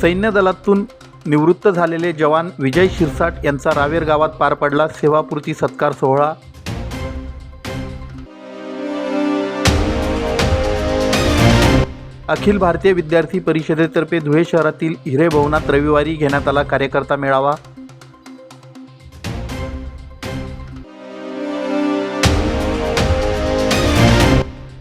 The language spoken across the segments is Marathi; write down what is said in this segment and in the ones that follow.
सैन्य दलातून निवृत्त झालेले जवान विजय शिरसाट यांचा रावेर गावात पार पडला. सेवापूर्ती सत्कार सोहळा. अखिल भारतीय विद्यार्थी परिषदेतर्फे धुळे शहरातील हिरे भवनात रविवारी घेण्यात आला कार्यकर्ता मेळावा.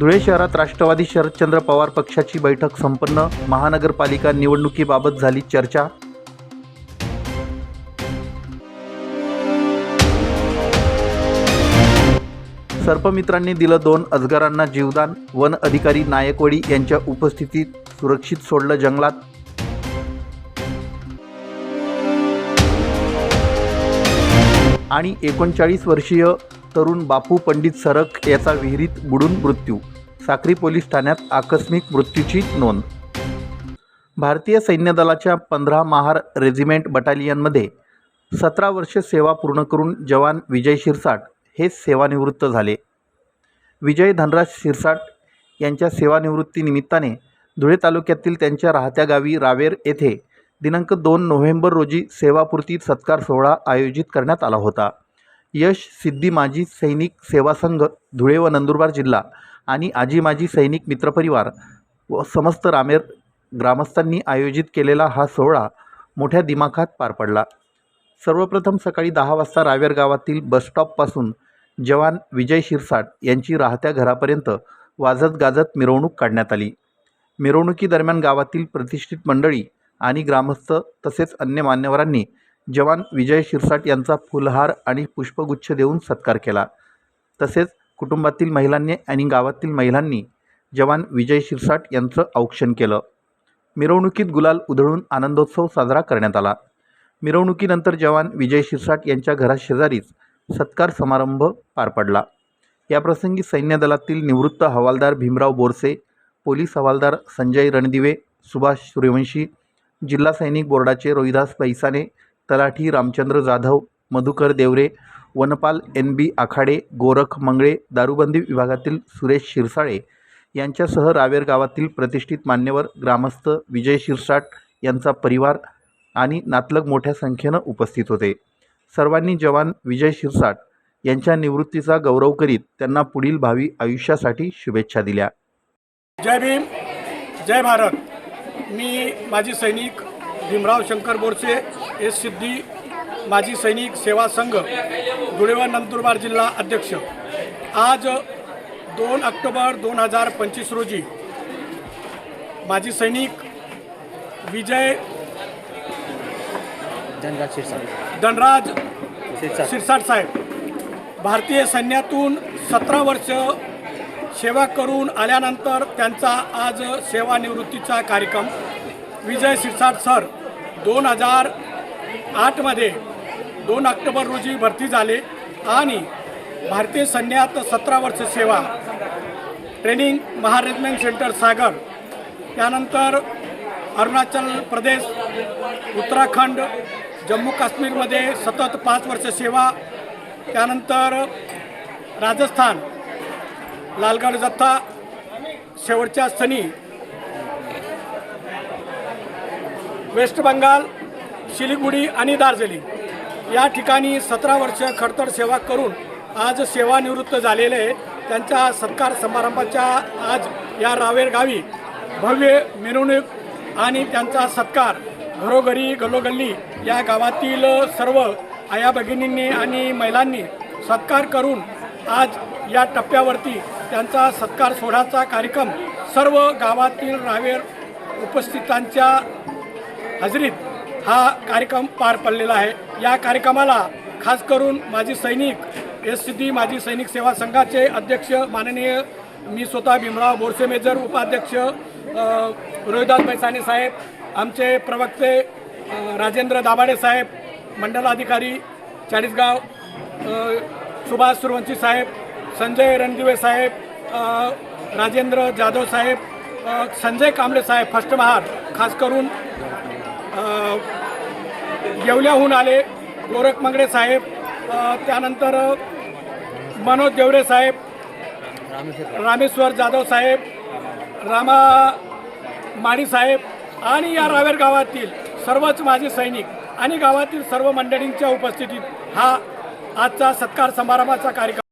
धुळे शहरात राष्ट्रवादी शरदचंद्र पवार पक्षाची बैठक संपन्न. महानगरपालिका निवडणुकीबाबत झाली चर्चा. सर्पमित्रांनी दिलं दोन अजगरांना जीवदान. वन अधिकारी नायकवडी यांच्या उपस्थितीत सुरक्षित सोडलं जंगलात. आणि एकोणचाळीस वर्षीय तरुण बापू पंडित सरक याचा विहिरीत बुडून मृत्यू. साक्री पोलीस ठाण्यात आकस्मिक मृत्यूची नोंद. भारतीय सैन्य दलाच्या पंधरा महार रेजिमेंट बटालियनमध्ये सतरा वर्षे सेवा पूर्ण करून जवान विजय शिरसाट हे सेवानिवृत्त झाले. विजय धनराज शिरसाट यांच्या सेवानिवृत्तीनिमित्ताने धुळे तालुक्यातील त्यांच्या राहत्या गावी रावेर येथे दिनांक दोन नोव्हेंबर रोजी सेवापूर्ती सत्कार सोहळा आयोजित करण्यात आला होता. यश सिद्धी माजी सैनिक सेवा संघ धुळे व नंदुरबार जिल्हा आणि आजी माजी सैनिक मित्रपरिवार व समस्त रामेर ग्रामस्थांनी आयोजित केलेला हा सोहळा मोठ्या दिमाखात पार पडला. सर्वप्रथम सकाळी दहा वाजता रावेर गावातील बसस्टॉपपासून जवान विजय शिरसाट यांची राहत्या घरापर्यंत वाजत गाजत मिरवणूक काढण्यात आली. मिरवणुकीदरम्यान गावातील प्रतिष्ठित मंडळी आणि ग्रामस्थ तसेच अन्य मान्यवरांनी जवान विजय शिरसाट यांचा फुलहार आणि पुष्पगुच्छ देऊन सत्कार केला. तसेच कुटुंबातील महिलांनी आणि गावातील महिलांनी जवान विजय शिरसाट यांचं औक्षण केलं. मिरवणुकीत गुलाल उधळून आनंदोत्सव साजरा करण्यात आला. मिरवणुकीनंतर जवान विजय शिरसाट यांच्या घराशेजारीच सत्कार समारंभ पार पडला. याप्रसंगी सैन्य दलातील निवृत्त हवालदार भीमराव बोरसे पोलीस हवालदार संजय रणदिवे सुभाष सूर्यवंशी जिल्हा सैनिक बोर्डाचे रोहिदास पैसाने तलाठी रामचंद्र जाधव मधुकर देवरे वनपाल एन बी आखाडे गोरख मंगळे दारूबंदी विभागातील सुरेश शिरसाळे यांच्यासह रावेर गावातील प्रतिष्ठित मान्यवर ग्रामस्थ विजय शिरसाट यांचा परिवार आणि नातलग मोठ्या संख्येनं उपस्थित होते. सर्वांनी जवान विजय शिरसाट यांच्या निवृत्तीचा गौरव करीत त्यांना पुढील भावी आयुष्यासाठी शुभेच्छा दिल्या. जय भीम जय भारत. मी माजी सैनिक भीमराव शंकर बोरसे एस. सिद्धी माजी सैनिक सेवा संघ धुळे व नंदुरबार जिल्हा अध्यक्ष. आज दोन ऑक्टोबर दोन हजार पंचवीस रोजी माजी सैनिक विजय धनराज शिरसाट साहेब भारतीय सैन्यातून सतरा वर्ष सेवा करून आल्यानंतर त्यांचा आज सेवानिवृत्तीचा कार्यक्रम विजय शिरसाट सर दोन हजार आठमध्ये दोन ऑक्टोबर रोजी भरती झाले आणि भारतीय सैन्यात सतरा वर्ष सेवा ट्रेनिंग महारेजमेंट सेंटर सागर त्यानंतर अरुणाचल प्रदेश उत्तराखंड जम्मू काश्मीरमध्ये सतत पाच वर्ष सेवा त्यानंतर राजस्थान लालगड जत्था शेवटच्या स्थनी वेस्ट बंगाल शिलिगुडी आणि दार्जिलिंग. या ठिकाणी सतरा वर्ष खडतर सेवा करून आज सेवानिवृत्त झालेले त्यांच्या सत्कार समारंभाच्या आज या रावेर गावी भव्य मिरवणूक आणि त्यांचा सत्कार घरोघरी गल्लोगल्ली या गावातील सर्व आया भगिनींनी आणि महिलांनी सत्कार करून आज या टप्प्यावरती त्यांचा सत्कार सोहळ्याचा कार्यक्रम सर्व गावातील रावेर उपस्थितांच्या हजेरीत हा कार्यक्रम पार पडलेला आहे. या कार्यक्रमाला खास करून माजी सैनिक एस सी माजी सैनिक सेवा संघाचे अध्यक्ष माननीय मी स्वतः भीमराव बोरसे मेजर उपाध्यक्ष रोहिदास बैसाणे साहेब आमचे प्रवक्ते राजेंद्र दाभाडे साहेब मंडलाधिकारी चाळीसगाव सुभाष सुरवंशी साहेब संजय रणदिवे साहेब राजेंद्र जाधव साहेब संजय कांबळे साहेब फर्स्ट महार खास करून येवल्याहून आले गोरख मंगडे साहेब त्यानंतर मनोज देवरे साहेब रामेश्वर जाधव साहेब रामा माळी साहेब आणि या रावेर गावातील सर्वच माझे सैनिक आणि गावातील सर्व मंडळींच्या उपस्थितीत हा आजचा सत्कार समारंभाचा कार्यक्रम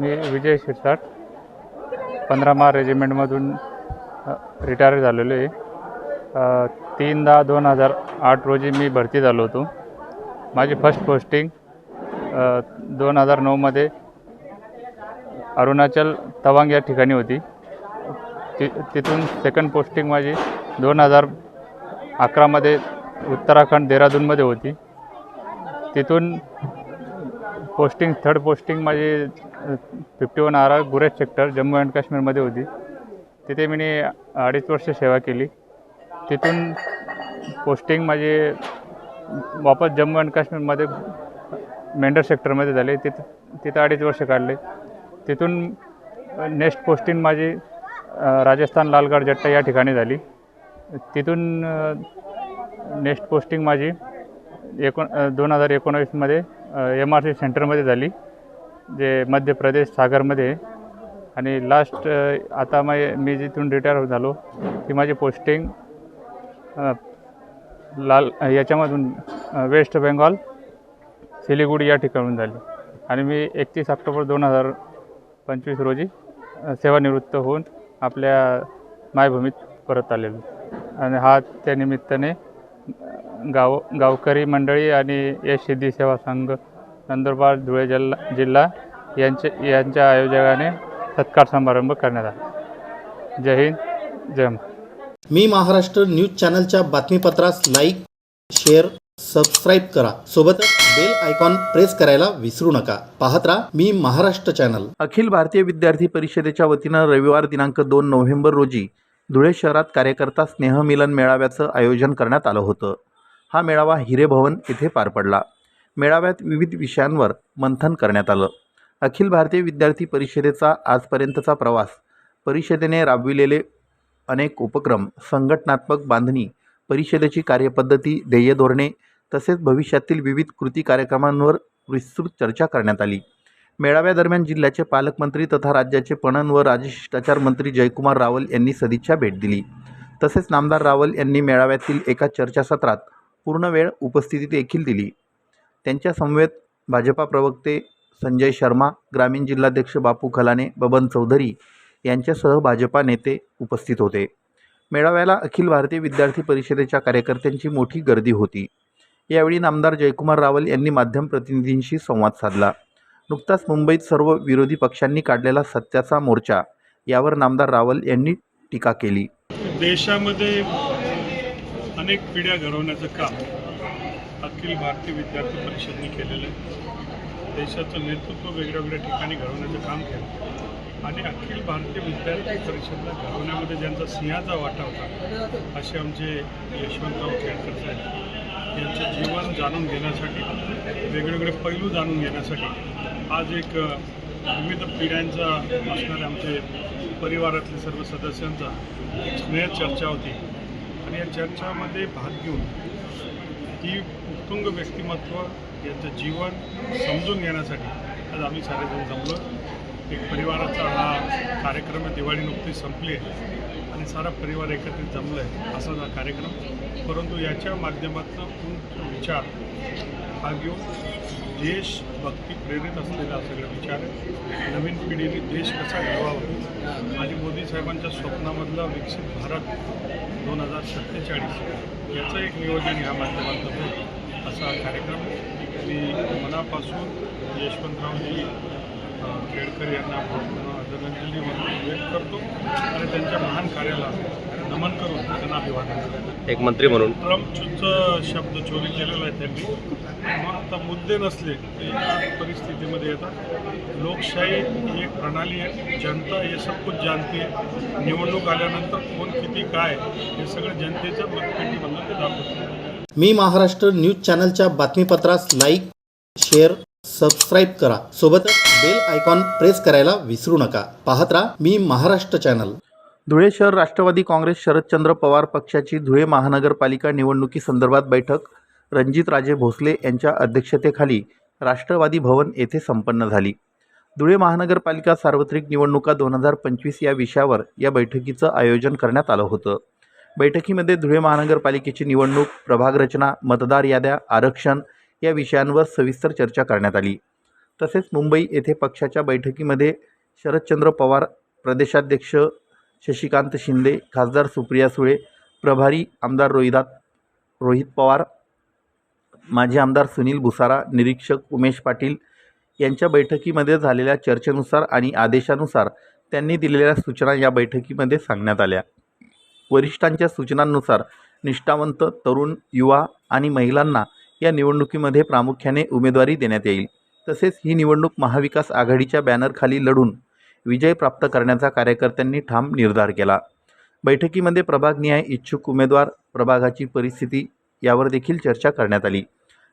मी विजय शिरसाट. पंधरा मार रेजिमेंटमधून रिटायर झालेलो आहे. तीन दहा दोन हजार आठ रोजी मी भरती झालो होतो. माझी फर्स्ट पोस्टिंग दोन हजार नऊमध्ये अरुणाचल तवांग या ठिकाणी होती. ति तिथून सेकंड पोस्टिंग माझी दोन हजार अकरामध्ये उत्तराखंड देहरादूनमध्ये होती. तिथून पोस्टिंग थर्ड पोस्टिंग माझी fifty one R R Gurez sector Jammu and काश्मीरमध्ये होती. तिथे मी अडीच वर्ष सेवा केली. तिथून पोस्टिंग माझी वापस जम्मू अँड काश्मीरमध्ये मेंढर सेक्टरमध्ये झाले. तिथं तिथं अडीच वर्ष काढले. तिथून नेक्स्ट पोस्टिंग माझी राजस्थान लालगड जट्टा या ठिकाणी झाली. तिथून नेक्स्ट पोस्टिंग माझी एकोण दोन हजार एकोणावीसमध्ये एम आर सी सेंटरमध्ये झाली जे मध्य प्रदेश सागरमध्ये. आणि लास्ट आता मा मी जिथून रिटायर झालो ती माझी पोस्टिंग लाल याच्यामधून वेस्ट बेंगॉल सिलिगुडी या ठिकाणून झाली. आणि मी एकतीस ऑक्टोबर दोन हजार पंचवीस रोजी सेवानिवृत्त होऊन आपल्या मायभूमीत परत आलेलो. आणि हा त्या निमित्ताने गाव गावकरी मंडळी आणि यश सिद्धी सेवा संघ नंदुरबार धुळे जिल्हा जिल्हा यांचे यांच्या आयोजकाने सत्कार समारंभ करण्यात आला. जय हिंद जय महाराष्ट्र. मी महाराष्ट्र न्यूज चॅनलच्या बातमीपत्रास लाईक शेअर सबस्क्राईब करा. सोबतच बेल आयकॉन प्रेस करायला विसरू नका. पाहत राहा मी महाराष्ट्र चॅनल. अखिल भारतीय विद्यार्थी परिषदेच्या वतीनं रविवार दिनांक दोन नोव्हेंबर रोजी धुळे शहरात कार्यकर्ता स्नेहमिलन मेळाव्याचं आयोजन करण्यात आलं होतं. हा मेळावा हिरेभवन येथे पार पडला. मेळाव्यात विविध विषयांवर मंथन करण्यात आलं. अखिल भारतीय विद्यार्थी परिषदेचा आजपर्यंतचा प्रवास परिषदेने राबविलेले अनेक उपक्रम संघटनात्मक बांधणी परिषदेची कार्यपद्धती ध्येय धोरणे तसेच भविष्यातील विविध कृती कार्यक्रमांवर विस्तृत चर्चा करण्यात आली. मेळाव्यादरम्यान जिल्ह्याचे पालकमंत्री तथा राज्याचे पणन व राजशिष्टाचार मंत्री जयकुमार रावल यांनी सदिच्छा भेट दिली. तसेच नामदार रावल यांनी मेळाव्यातील एका चर्चासत्रात पूर्ण वेळ उपस्थिती देखील दिली. त्यांच्या समवेत भाजपा प्रवक्ते संजय शर्मा ग्रामीण जिल्हाध्यक्ष बापू खलाने बबन चौधरी यांच्यासह भाजपा नेते उपस्थित होते. मेळाव्याला अखिल भारतीय विद्यार्थी परिषदेच्या कार्यकर्त्यांची मोठी गर्दी होती. यावेळी नामदार जयकुमार रावल यांनी माध्यम प्रतिनिधींशी संवाद साधला. नुकताच मुंबईत सर्व विरोधी पक्षांनी काढलेला सत्याचा मोर्चा यावर नामदार रावल यांनी टीका केली. देशामध्ये अनेक पिढ्या घडवण्याचं काम अखिल भारतीय विद्यार्थी परिषदने केलेलं आहे. देशाचं नेतृत्व वेगळ्या वेगळ्या ठिकाणी घडवण्याचं काम केलं. आणि अखिल भारतीय विद्यार्थी परिषदला घडवण्यामध्ये ज्यांचा सिंहाचा वाटा होता असे आमचे यशवंतराव केळकर साहेब यांचं जीवन जाणून घेण्यासाठी वेगवेगळे पैलू जाणून घेण्यासाठी आज एक विविध पिढ्यांचा असणाऱ्या आमचे परिवारातले सर्व सदस्यांचा स्नेह चर्चा होती. आणि या चर्चामध्ये भाग घेऊन ही उत्तुंग व्यक्तिमत्व यांचं जीवन समजून घेण्यासाठी आज आम्ही सारेजण जमलो. एक परिवाराचा हा कार्यक्रम दिवाळी नुकतीच संपली आहे आणि सारा परिवार एकत्रित जमलं आहे असाच हा कार्यक्रम. परंतु याच्या माध्यमातून उंच विचार हा घेऊन देशभक्ती प्रेरित असलेला सगळा विचार आहे. नवीन पिढीने देश कसा घडवावा आणि मोदी साहेबांच्या स्वप्नामधला विकसित भारत दोन हजार सत्तेचाळीस. याचं एक नियोजन ह्या माध्यमातून होईल असा कार्यक्रम. मी मनापासून यशवंतरावजी केळकर यांना आदरांजली व्यक्त करतो आणि त्यांच्या महान कार्याला नमन करून त्यांना अभिवादन करतो. एक मंत्री म्हणून. ट्रम्पचं शब्द चोरी केलेला आहे त्यांनी. आता मुद्दे नसले की या परिस्थितीमध्ये येतात. लोकशाही ही एक प्रणाली आहे. जनता हे सब कुछ जानती आहे. निवडणूक आल्यानंतर कोण किती काय हे सगळं जनतेच्या मतपेटीमधून ते दाखवतं मी महाराष्ट्र न्यूज चॅनलच्या बातमीपत्रास लाईक शेअर सबस्क्राईब करा. सोबतच बेल आयकॉन प्रेस करायला विसरू नका. पाहत राहा मी महाराष्ट्र चॅनल. धुळे शहर राष्ट्रवादी काँग्रेस शरदचंद्र पवार पक्षाची धुळे महानगरपालिका निवडणुकीसंदर्भात बैठक. रणजित राजे भोसले यांच्या अध्यक्षतेखाली राष्ट्रवादी भवन येथे संपन्न झाली. धुळे महानगरपालिका सार्वत्रिक निवडणुका दोन हजार पंचवीस या विषयावर या बैठकीचं आयोजन करण्यात आलं होतं. बैठकीमध्ये धुळे महानगरपालिकेची निवडणूक प्रभाग रचना मतदार याद्या आरक्षण या विषयांवर सविस्तर चर्चा करण्यात आली. तसेच मुंबई येथे पक्षाच्या बैठकीमध्ये शरदचंद्र पवार प्रदेशाध्यक्ष शशिकांत शिंदे खासदार सुप्रिया सुळे प्रभारी आमदार रोहिदात रोहित पवार माजी आमदार सुनील भुसारा निरीक्षक उमेश पाटील यांच्या बैठकीमध्ये झालेल्या चर्चेनुसार आणि आदेशानुसार त्यांनी दिलेल्या सूचना या बैठकीमध्ये सांगण्यात आल्या. वरिष्ठांच्या सूचनांनुसार निष्ठावंत तरुण युवा आणि महिलांना या निवडणुकीमध्ये प्रामुख्याने उमेदवारी देण्यात येईल. तसेच ही निवडणूक महाविकास आघाडीच्या बॅनरखाली लढून विजय प्राप्त करण्याचा कार्यकर्त्यांनी ठाम निर्धार केला. बैठकीमध्ये प्रभागनिहाय इच्छुक उमेदवार प्रभागाची परिस्थिती यावर देखील चर्चा करण्यात आली.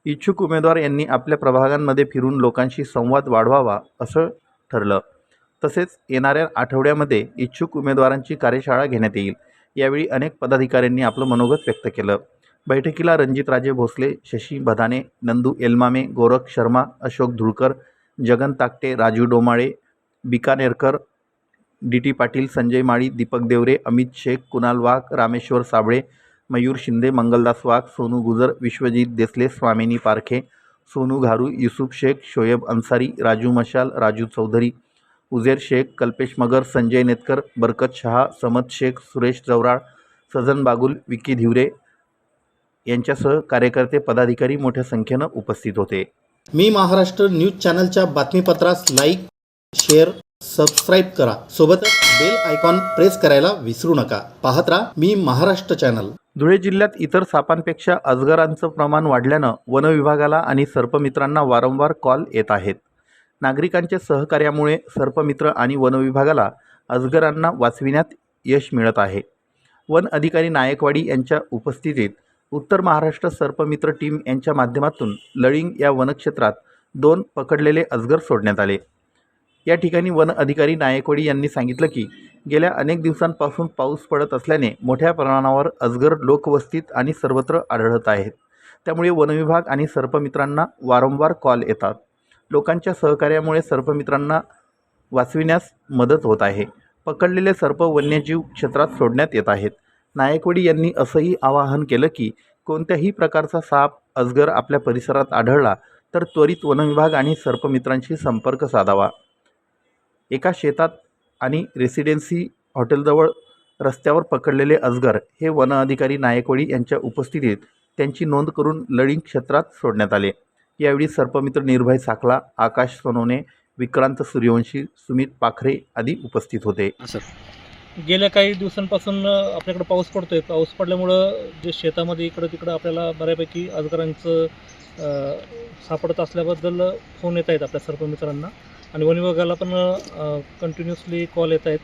इच्छुक उमेदवार यांनी आपल्या प्रभागांमध्ये फिरून लोकांशी संवाद वाढवावा असं ठरलं. तसेच येणाऱ्या आठवड्यामध्ये इच्छुक उमेदवारांची कार्यशाळा घेण्यात येईल. यावेळी अनेक पदाधिकाऱ्यांनी आपलं मनोगत व्यक्त केलं. बैठकीला रणजितराजे भोसले शशी बधाने नंदू एलमामे गोरख शर्मा अशोक धुळकर जगन ताकटे राजू डोमाळे बिकानेरकर डी टी पाटील संजय माळी दीपक देवरे अमित शेख कुणाल वाघ रामेश्वर साबळे मयूर शिंदे मंगलदास वाघ सोनू गुजर विश्वजित देसले स्वामिनी पारखे सोनू घारू युसुफ शेख शोएब अन्सारी राजू मशाल राजू चौधरी उझेर शेख कल्पेश मगर संजय नेतकर बरकत शहा समद शेख सुरेश जवराळ सजन बागुल विकी धिवरे यांच्यासह कार्यकर्ते पदाधिकारी मोठ्या संख्येनं उपस्थित होते. मी महाराष्ट्र न्यूज चॅनलच्या बातमीपत्रास लाईक शेअर सबस्क्राईब करा. सोबतच बेल आयकॉन प्रेस करायला विसरू नका. पाहत राहा मी महाराष्ट्र चॅनल. धुळे जिल्ह्यात इतर सापांपेक्षा अजगरांचं प्रमाण वाढल्यानं वनविभागाला आणि सर्पमित्रांना वारंवार कॉल येत आहेत. नागरिकांच्या सहकार्यामुळे सर्पमित्र आणि वनविभागाला अजगरांना वाचविण्यात यश मिळत आहे. वन अधिकारी नायकवाडी यांच्या उपस्थितीत उत्तर महाराष्ट्र सर्पमित्र टीम यांच्या माध्यमातून लळिंग या वनक्षेत्रात दोन पकडलेले अजगर सोडण्यात आले. या ठिकाणी वन अधिकारी नायकवाडी यांनी सांगितलं की गेल्या अनेक दिवसांपासून पाऊस पडत असल्याने मोठ्या प्रमाणावर अजगर लोकवस्तीत आणि सर्वत्र आढळत आहेत. त्यामुळे वनविभाग आणि सर्पमित्रांना वारंवार कॉल येतात. लोकांच्या सहकार्यामुळे सर्पमित्रांना वाचविण्यास मदत होत आहे. पकडलेले सर्प वन्यजीव क्षेत्रात सोडण्यात येत आहेत. नायकवाडी यांनी असंही आवाहन केलं की कोणत्याही प्रकारचा साप अजगर आपल्या परिसरात आढळला तर त्वरित वनविभाग आणि सर्पमित्रांशी संपर्क साधावा. एका शेतात आणि रेसिडेन्सी हॉटेलजवळ रस्त्यावर पकडलेले अजगर हे वन अधिकारी नायकवाडी यांच्या उपस्थितीत त्यांची नोंद करून लळिंग क्षेत्रात सोडण्यात आले. यावेळी सर्पमित्र निर्भय साखला आकाश सोनवणे विक्रांत सूर्यवंशी सुमित पाखरे आदी उपस्थित होते. गेल्या काही दिवसांपासून आपल्याकडे पाऊस पडतोय. पाऊस पडल्यामुळं जे शेतामध्ये इकडं तिकडं आपल्याला बऱ्यापैकी अजगरांचं सापडत असल्याबद्दल फोन येत आहेत आपल्या सर्पमित्रांना. आणि वन विभागाला पण कंटिन्युअसली कॉल येत आहेत.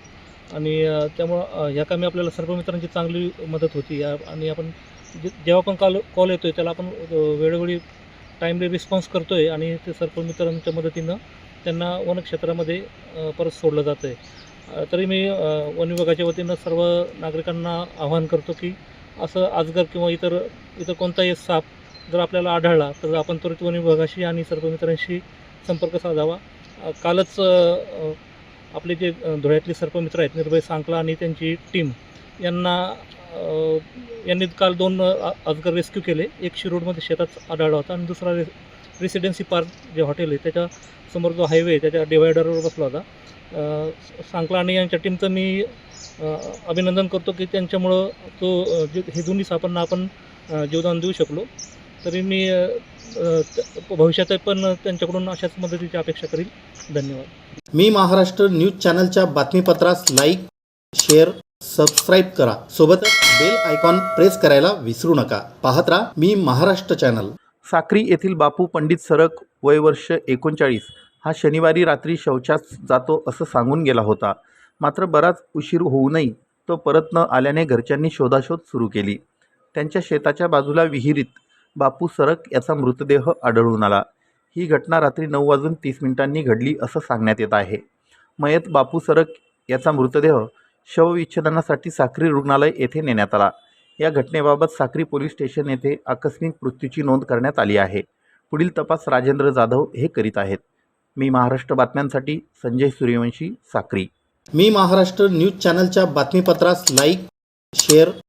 आणि त्यामुळं ह्या कामी आपल्याला सर्व मित्रांची चांगली मदत होती. या आणि आपण जे जेव्हा पण कॉल कॉल येतो आहे त्याला आपण वेळोवेळी टाईमली रिस्पॉन्स करतो आहे आणि ते सर्पमित्रांच्या मदतीनं त्यांना वनक्षेत्रामध्ये परत सोडलं जातं आहे तरी मी वन विभागाच्या वतीनं सर्व नागरिकांना आवाहन करतो की असं आजगर किंवा इतर इतर कोणताही साप जर आपल्याला आढळला तर आपण त्वरित वन विभागाशी आणि सर्पमित्रांशी संपर्क साधावा. कालच आपले जे धुळ्यातले सर्पमित्र आहेत निर्भय सांकला आणि त्यांची टीम यांना यांनी काल दोन अजगर रेस्क्यू केले. एक शिरोडमध्ये शेतात आढळला होता आणि दुसरा रे रेसिडेन्सी पार्क जे हॉटेल आहे त्याच्यासमोर जो हायवे आहे त्याच्या डिवायडरवर बसला होता. सांकला आणि यांच्या टीमचं मी अभिनंदन करतो की त्यांच्यामुळं तो जे हे दोन्ही सापांना आपण जीवदान देऊ शकलो. तरी मी भविष्यात पण त्यांच्याकडून अशाच मदतीची अपेक्षा करील. धन्यवाद. मी महाराष्ट्र न्यूज चॅनलच्या बातमीपत्रास लाईक शेअर सबस्क्राईब करा. सोबतच बेल आयकॉन प्रेस करायला विसरू नका. पाहत राहा मी महाराष्ट्र चॅनल. साक्री येथील बापू पंडित सरक वय वर्ष एकोणचाळीस. हा शनिवारी रात्री शौचास जातो असं सांगून गेला होता. मात्र बराच उशीर होऊनही तो परत न आल्याने घरच्यांनी शोधाशोध सुरू केली. त्यांच्या शेताच्या बाजूला विहिरीत बापू सरक याचा मृतदेह आढळून आला. ही घटना रात्री नऊ वाजून तीस मिनिटांनी घडली असं सांगण्यात येत आहे. मयत बापू सरक याचा मृतदेह शवविच्छेदनासाठी साक्री रुग्णालय येथे नेण्यात आला. या घटनेबाबत साक्री पोलीस स्टेशन येथे आकस्मिक मृत्यूची नोंद करण्यात आली आहे. पुढील तपास राजेंद्र जाधव हे करीत आहेत. मी महाराष्ट्र बातम्यांसाठी संजय सूर्यवंशी साक्री. मी महाराष्ट्र न्यूज चॅनलच्या बातमीपत्रास लाईक शेअर